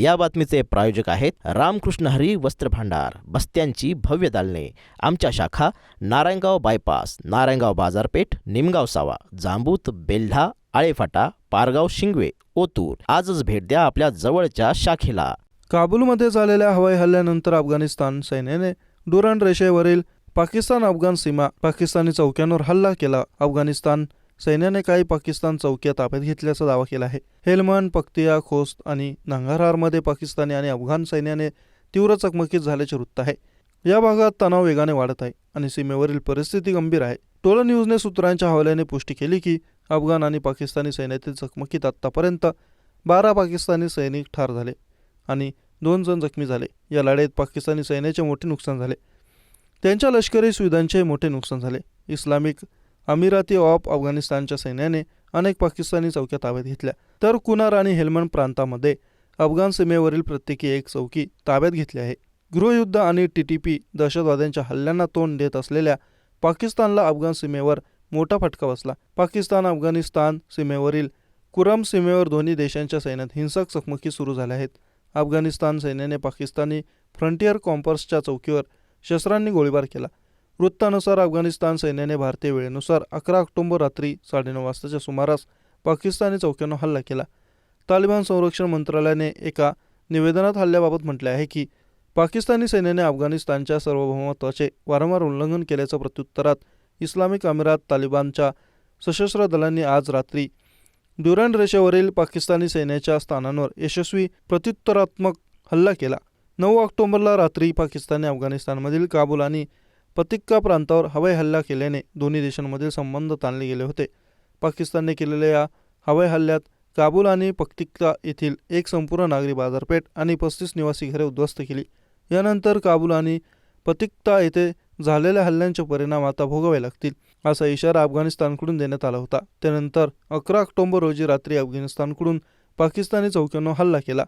या बातमीचे प्रायोजक आहेत रामकृष्ण हरी वस्त्र भांडार बस्त्यांची भव्य दालने. आमच्या शाखा नारायणगाव बायपास नारायणगाव बाजारपेठ निमगाव सावा जांबूत बेल्ढा आळेफाटा पारगाव शिंगवे ओतूर. आजच भेट द्या आपल्या जवळच्या शाखेला. काबूलमध्ये झालेल्या हवाई हल्ल्यानंतर अफगाणिस्तान सैन्याने डुरान रेषेवरील पाकिस्तान अफगाण सीमा पाकिस्तानी चौक्यांवर हल्ला केला. अफगाणिस्तान सैन्याने काही पाकिस्तान चौक्या ताब्यात घेतल्याचा दावा केला आहे. हेलमन पक्तिया खोस्त आणि नंगारहारमध्ये पाकिस्तानी आणि अफगाण सैन्याने तीव्र चकमकीत झाल्याचे वृत्त आहे. या भागात तणाव वेगाने वाढत आहे आणि सीमेवरील परिस्थिती गंभीर आहे. टोला न्यूजने सूत्रांच्या हवाल्याने पुष्टी केली की अफगाण आणि पाकिस्तानी सैन्यातील चकमकीत आत्तापर्यंत बारा पाकिस्तानी सैनिक ठार झाले आणि दोन जण जखमी झाले. या लढाईत पाकिस्तानी सैन्याचे मोठे नुकसान झाले. त्यांच्या लष्करी सुविधांचे मोठे नुकसान झाले. इस्लामिक अमिराती ऑफ अफगाणिस्तानच्या सैन्याने अनेक पाकिस्तानी चौक्या ताब्यात घेतल्या. तर कुनार आणि हेल्मंड प्रांतामध्ये अफगाण सीमेवरील प्रत्येकी एक चौकी ताब्यात घेतली आहे. गृहयुद्ध आणि टी टी पी दहशतवाद्यांच्या हल्ल्यांना तोंड देत असलेल्या पाकिस्तानला अफगाण सीमेवर मोठा फटका बसला. पाकिस्तान अफगाणिस्तान सीमेवरील कुरम सीमेवर दोन्ही देशांच्या सैन्यात हिंसक चकमकी सुरू झाल्या आहेत. अफगाणिस्तान सैन्याने पाकिस्तानी फ्रंटियर कॉम्पर्सच्या चौकीवर शस्त्रांनी गोळीबार केला. वृत्तानुसार अफगाणिस्तान सैन्याने भारतीय वेळेनुसार अकरा ऑक्टोबर रात्री साडेनऊ वाजताच्या सुमारास पाकिस्तानी चौक्यांना हल्ला केला. तालिबान संरक्षण मंत्रालयाने एका निवेदनात हल्ल्याबाबत म्हटले आहे की पाकिस्तानी सैन्याने अफगाणिस्तानच्या सार्वभौमत्वाचे वारंवार उल्लंघन केल्याच्या प्रत्युत्तरात इस्लामिक अमिरात तालिबानच्या सशस्त्र दलांनी आज रात्री ड्युरॅन रेषेवरील पाकिस्तानी सैन्याच्या स्थानांवर यशस्वी प्रत्युत्तरात्मक हल्ला केला. नऊ ऑक्टोबरला रात्री पाकिस्तानने अफगाणिस्तानमधील काबूल आणि पतिक्का प्रांतावर हवाई हल्ला केल्याने दोन्ही देशांमधील संबंध ताणले गेले होते. पाकिस्तानने केलेल्या या हवाई हल्ल्यात काबूल आणि पक्तिक्का येथील एक संपूर्ण नागरी बाजारपेठ आणि पस्तीस निवासी घरे उद्ध्वस्त केली. यानंतर काबूल आणि पतिक्ता येथे झालेल्या हल्ल्यांचे परिणाम आता भोगावे लागतील असा इशारा अफगाणिस्तानकडून देण्यात आला होता. त्यानंतर अकरा ऑक्टोबर रोजी रात्री अफगाणिस्तानकडून पाकिस्तानी चौक्यांना हल्ला केला.